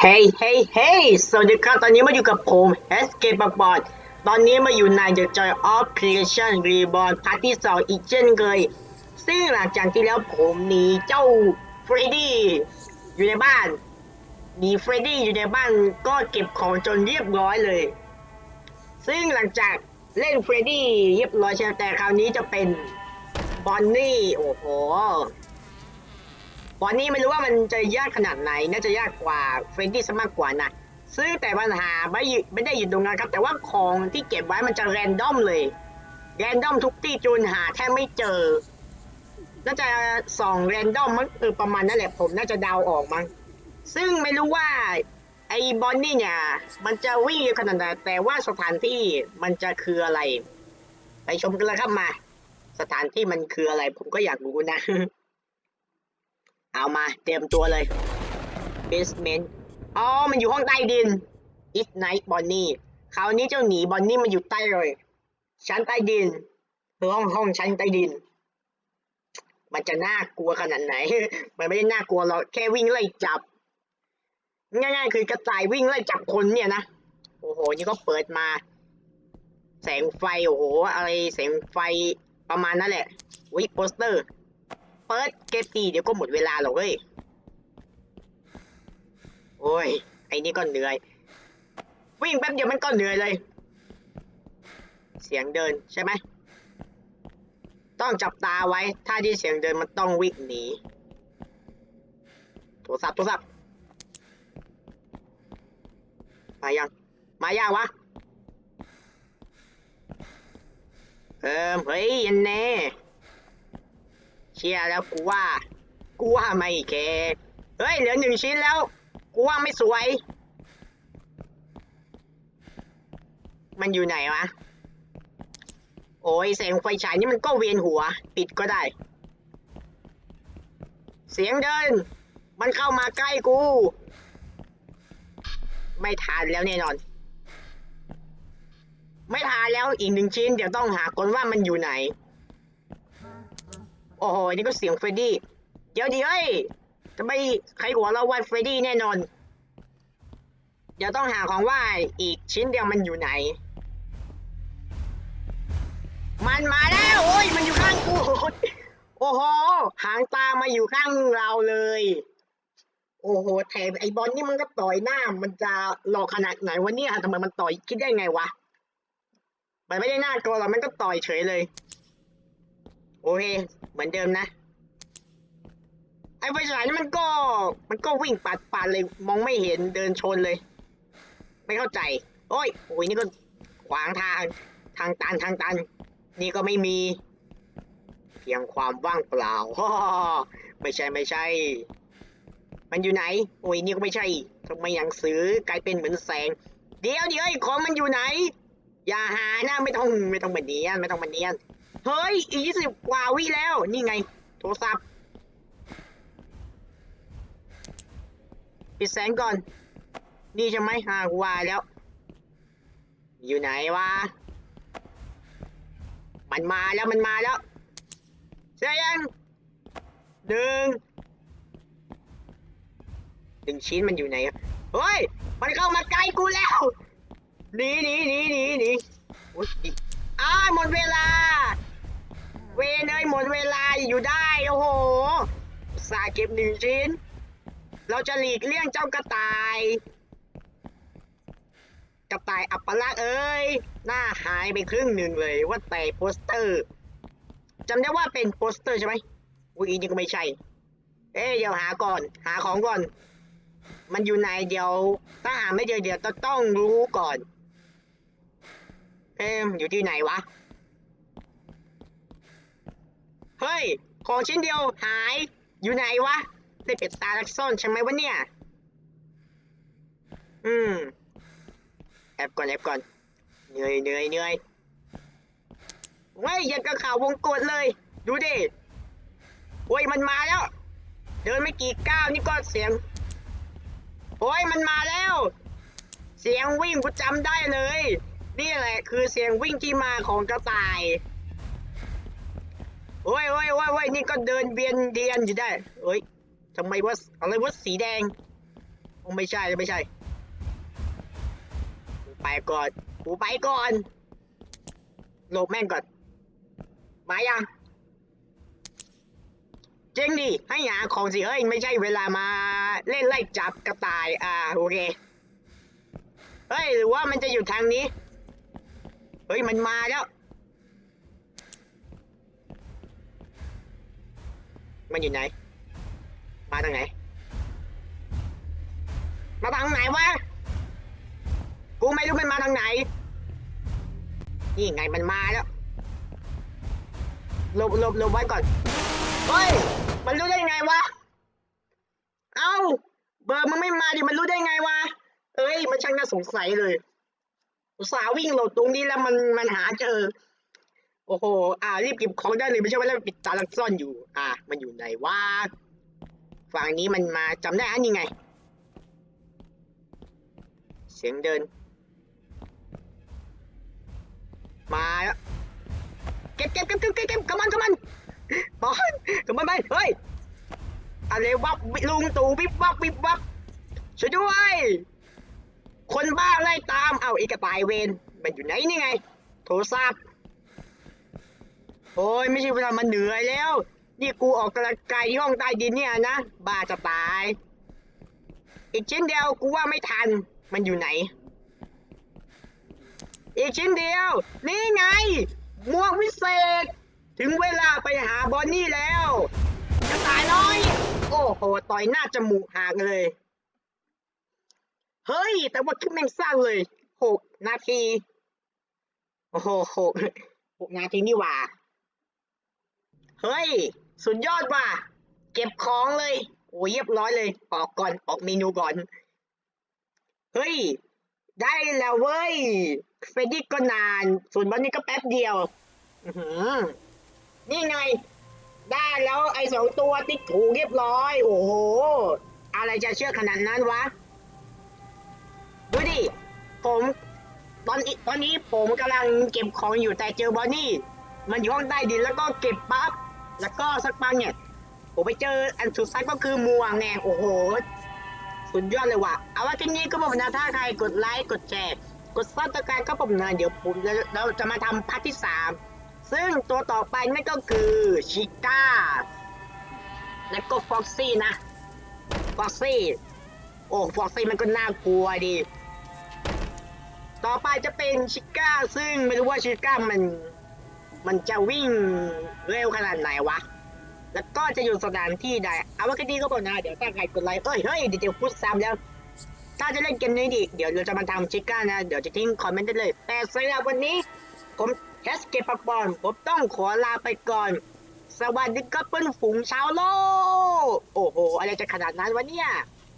เฮ้ยเฮ้ยเฮ้ยสวัสดีครับ ตอนนี้มาอยู่กับผม Escape บอดตอนนี้มาอยู่ใน The Joy of Creation Reborn พาร์ทที่สองอีกเช่นเคย ซึ่งหลังจากที่แล้วผมหนีเจ้าเฟรดดี้อยู่ในบ้าน หนีเฟรดดี้อยู่ในบ้านก็เก็บของจนเรียบร้อยเลย ซึ่งหลังจากเล่นเฟรดดี้เรียบร้อยใช่แต่คราวนี้จะเป็นบอนนี่ โอ้โห บอนนี่ไม่รู้ว่ามันจะยากขนาดไหน น่าจะยากกว่าเฟรนดี้ซะมากกว่านะ ซึ่งแต่ปัญหาไม่ไม่ได้อยู่ตรงนั้นครับ แต่ว่าของที่เก็บไว้มันจะแรนดอมเลย แรนดอมทุกที่จูนหาแทบไม่เจอ น่าจะสองแรนดอมมั้งเออประมาณนั่นแหละผมน่าจะเดาออกมั้ง ซึ่งไม่รู้ว่าไอ้บอนนี่เนี่ย มันจะวิ่งขนาดไหนแต่ว่าสถานที่มันจะคืออะไร ไปชมกันเลยครับมา สถานที่มันคืออะไร ผมก็อยากรู้นะ เอามาเตรียมตัวเลย basement อ๋อ มันอยู่ห้องใต้ดิน it night Bonnie คราวนี้เจ้าหนีบอนนี่มันอยู่ใต้เลย ชั้นใต้ดินคือห้องห้องชั้นใต้ดิน มันจะน่ากลัวขนาดไหน มันไม่ได้น่ากลัวหรอกแค่วิ่งไล่จับ ง่ายๆคือกระต่ายวิ่งไล่จับคนเนี่ยนะ โอ้โห นี่ก็เปิดมา แสงไฟ โอ้โห อะไรแสงไฟประมาณนั้นแหละวิโปสเตอร์ เปิดเกมตีเดี๋ยวก็หมดเวลาหรอกเว้ย โอ้ย ไอ้นี่ก็เหนื่อย วิ่งแป๊บเดียวมันก็เหนื่อยเลย เสียงเดินใช่ไหม ต้องจับตาไว้ ถ้าที่เสียงเดินมันต้องวิ่งหนี โทรศัพท์โทรศัพท์ มายัง มายังวะ เออเฮ้ยยันแน่ เชียร์แล้วกูว่า กูว่าไม่แคเฮ้ยเหลือหนึ่งชิ้นแล้ว กูว่าไม่สวย มันอยู่ไหนวะ โอ้ยแสงไฟฉายนี่มันก็เวียนหัว ปิดก็ได้ เสียงเดิน มันเข้ามาใกล้กู ไม่ทานแล้วแน่นอน ไม่ทานแล้วอีกหนึ่งชิ้น เดี๋ยวต้องหาคนว่ามันอยู่ไหน โอ้โหนี่ก็เสียงเฟรดดี้ เดี๋ยวดิเอ้ยจะไม่ใครหัวเราะว่าเฟรดดี้แน่นอน เดี๋ยวต้องหาของว่าอีกชิ้นเดียวมันอยู่ไหน มันมาแล้ว โอ้ย มันอยู่ข้างกู โอ้โห หางตามาอยู่ข้างเราเลย โอ้โห แถมไอ้บอลนี่มันก็ต่อยหน้า มันจะหลอกขนาดไหนวะเนี่ยทำไมมันต่อยคิดได้ไงวะ มันไม่ได้หน่ากลัวหรอกมันก็ต่อยเฉยเลย โอเค เหมือนเดิมนะ ไอ้ไฟฉายนี่มันก็ มันก็วิ่งปัดปัดเลย มองไม่เห็นเดินชนเลย ไม่เข้าใจ โอ้ยโอ้ยนี่ก็ขวางทางทางตันทางตัน นี่ก็ไม่มี เพียงความว่างเปล่าฮ่ไม่ใช่ไม่ใช่ มันอยู่ไหน โอ้ยนี่ก็ไม่ใช่ทำไมหนังสือกลายเป็นเหมือนแสง เดี๋ยวเดี๋ยวของมันอยู่ไหน อย่าหานะไม่ต้องไม่ต้องมาเนียนไม่ต้องมาเนียน เฮ้ย อีกยี่สิบกว่าวิแล้ว นี่ไง โทรศัพท์ ปิดแสงก่อน นี่ใช่ไหมฮากูว่าแล้ว อยู่ไหนวะ มันมาแล้วมันมาแล้วเสียยังหนึ่งหนึ่งชิ้นมันอยู่ไหนอะเฮ้ย มันเข้ามาใกล้กูแล้ว หนีหนีหนีหนีหนีโอ้ยอ้าหมดเวลา นเอ้ยหมดเวลาอยู่ได้โอ้โห สาห์เก็บหนึ่งชิ้น เราจะหลีกเลี่ยงเจ้ากระต่าย กระต่ายอัปลักษ์เอ้ย หน้าหายไปครึ่งหนึ่งเลยว่าแต่โปสเตอร์จำได้ว่าเป็นโปสเตอร์ใช่ไหมอุ้ยนี่ก็ไม่ใช่ เอ๊ะเดี๋ยวหาก่อน หาของก่อน มันอยู่ไหนเดี๋ยว ถ้าหาไม่เจอเดี๋ยวต้องรู้ก่อน เอ๊ะอยู่ที่ไหนวะ เฮ้ย ของชิ้นเดียวหาย อยู่ไหนวะ ได้เป็ดตาลักซ่อนใช่ไหมวะเนี่ย อืม แอบก่อนแอบก่อน เหนื่อยเหนื่อยเหนื่อยเว้ยยังกระข่าววงกดเลย ดูดิโอ้ยมันมาแล้ว เดินไม่กี่ก้าวนี่ก็เสียงโอ้ยมันมาแล้ว เสียงวิ่งกูจำได้เลย นี่แหละคือเสียงวิ่งที่มาของกระต่าย โอ้ยโอ้ยนี่ก็เดินเบียนเดียนอยู่ได้เอ้ยทำไมว่าอะไรว่าสีแดงไม่ใช่ไม่ใช่ไปก่อนกูไปก่อนหลบแม่งก่อนมายังเจ๊งดิให้หาของสิเอ้ยไม่ใช่เวลามาเล่นไล่จับกระต่ายอ่าโอเคเฮ้ยหรือว่ามันจะอยู่ทางนี้ เฮ้ยมันมาแล้ว มันอยู่ไหน มาทางไหน มาทางไหนวะ กูไม่รู้มันมาทางไหน นี่ไงมันมาแล้วหลบหลบหลบไว้ก่อน เฮ้ย มันรู้ได้ไงวะ เอ้า เบอร์มันไม่มาดิ มันรู้ได้ไงวะ เอ้ย มันช่างน่าสงสัยเลย สาห์วิ่งหลบตรงนี้แล้วมันมันหาเจอ โอ้โห อ่า รีบเก็บของได้เลยไม่ใช่ว่าแล้วปิดตาลักซ่อนอยู่ อ่า มันอยู่ไหนวะ ฝั่งนี้มันมาจำได้อันนี้ไง เสียงเดิน มาแล้วเก็บเก็บเก็บเก็บเก็บเก็บกำมันกำมันบอลกำมันไป เฮ้ย อะไรวับลุงตู่วิบวับวิบวับช่วยด้วย คนบ้าไล่ตาม เอาอีกระต่ายเวนมันอยู่ไหนนี่ไง โทรศัพท์ โอ้ยไม่ใช่เวลามันเหนื่อยแล้ว นี่กูออกกำลังกายที่ห้องใต้ดินเนี่ยนะบ้าจะตาย อีกชิ้นเดียวกูว่าไม่ทัน มันอยู่ไหน อีกชิ้นเดียว นี่ไงหมวกวิเศษ ถึงเวลาไปหาบอนนี่แล้วกระต่ายน้อย โอ้โหต่อยหน้าจมูกหักเลย เฮ้ย แต่ว่าคลิปแม่งสั้นเลยหกนาที โอ้โหหกหกนาทีนี่หว่า เฮ้ย สุดยอดว่ะ เก็บของเลย โอ้ยเรียบร้อยเลย ออกก่อน ออกเมนูก่อน เฮ้ย ได้แล้วเว้ย เฟรดดี้ก็นาน ส่วนวันนี้ก็แป๊บเดียวอือหือนี่ไง ได้แล้วไอ้สองตัวติ๊กถูกเรียบร้อย โอ้โห อะไรจะเชื่อขนาดนั้นวะ ดูดิ ผมตอนนี้ตอนนี้ผมกำลังเก็บของอยู่แต่เจอบอนนี่ มันอยู่ห้องใต้ดินแล้วก็เก็บปั๊บ แล้วก็สักปังเนี่ยผมไปเจออันสุดท้ายก็คือมัวไงโอ้โห สุดยอดเลยว่ะ เอาว่าคลิปนี้ก็บอกนะถ้าใครกดไลค์กดแชร์ กดซับสไครต์ก็ผมนะเดี๋ยวผมจะเราจะมาทำพาร์ทที่สามซึ่งตัวต่อไปนั่นก็คือชิก้า และก็ฟ็อกซี่นะฟ็อกซี่ โอ้ฟ็อกซี่มันก็น่ากลัวดี ต่อไปจะเป็นชิก้า ซึ่งไม่รู้ว่าชิก้ามัน มันจะวิ่งเร็วขนาดไหนวะ แล้วก็จะอยู่สถานที่ใด เอาว่าคดีก็บอกนะ เดี๋ยวถ้าใครกดไลค์เอ้ย เฮ้ย เดี๋ยวจะพูดซ้ำแล้ว ถ้าจะเล่นเกมนี้ดิ เดี๋ยวเราจะมาทำชิก้านะ เดี๋ยวจะทิ้งคอมเมนต์ได้เลย แต่สำหรับวันนี้ ผมแคสเกตปากบอลผมต้องขอลาไปก่อน สวัสดีครับเพื่อนฝูงชาวโลก โอ้โห อะไรจะขนาดนั้นวะเนี่ย